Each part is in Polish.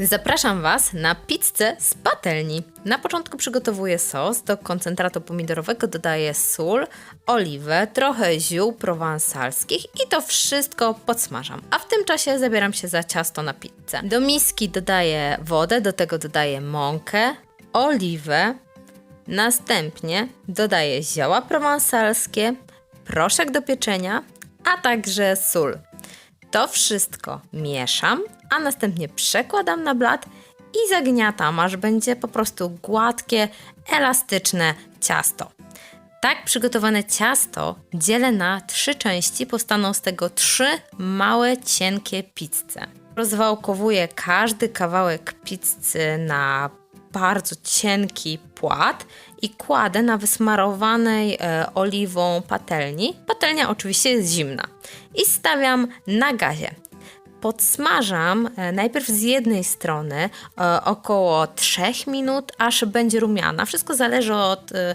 Zapraszam Was na pizzę z patelni. Na początku przygotowuję sos. Do koncentratu pomidorowego dodaję sól, oliwę, trochę ziół prowansalskich i to wszystko podsmażam. A w tym czasie zabieram się za ciasto na pizzę. Do miski dodaję wodę, do tego dodaję mąkę, oliwę, następnie dodaję zioła prowansalskie, proszek do pieczenia, a także sól. To wszystko mieszam, a następnie przekładam na blat i zagniatam, aż będzie po prostu gładkie, elastyczne ciasto. Tak przygotowane ciasto dzielę na trzy części, powstaną z tego trzy małe, cienkie pizze. Rozwałkowuję każdy kawałek pizzy na bardzo cienki płat i kładę na wysmarowanej e, oliwą patelni. Patelnia oczywiście jest zimna. I stawiam na gazie. Podsmażam e, najpierw z jednej strony e, około 3 minut, aż będzie rumiana. Wszystko zależy od e,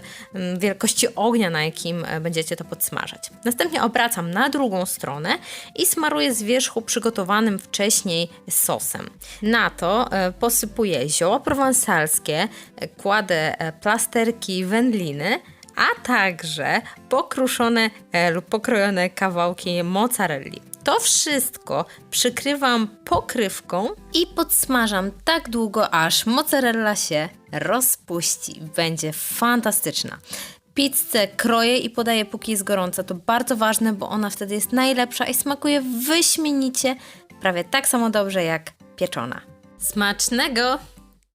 wielkości ognia, na jakim będziecie to podsmażać. Następnie obracam na drugą stronę i smaruję z wierzchu przygotowanym wcześniej sosem. Na to posypuję zioła prowansalskie, kładę plasterki wędliny, a także pokruszone lub pokrojone kawałki mozzarelli. To wszystko przykrywam pokrywką i podsmażam tak długo, aż mozzarella się rozpuści. Będzie fantastyczna. Pizzę kroję i podaję póki jest gorąca. To bardzo ważne, bo ona wtedy jest najlepsza i smakuje wyśmienicie, prawie tak samo dobrze jak pieczona. Smacznego!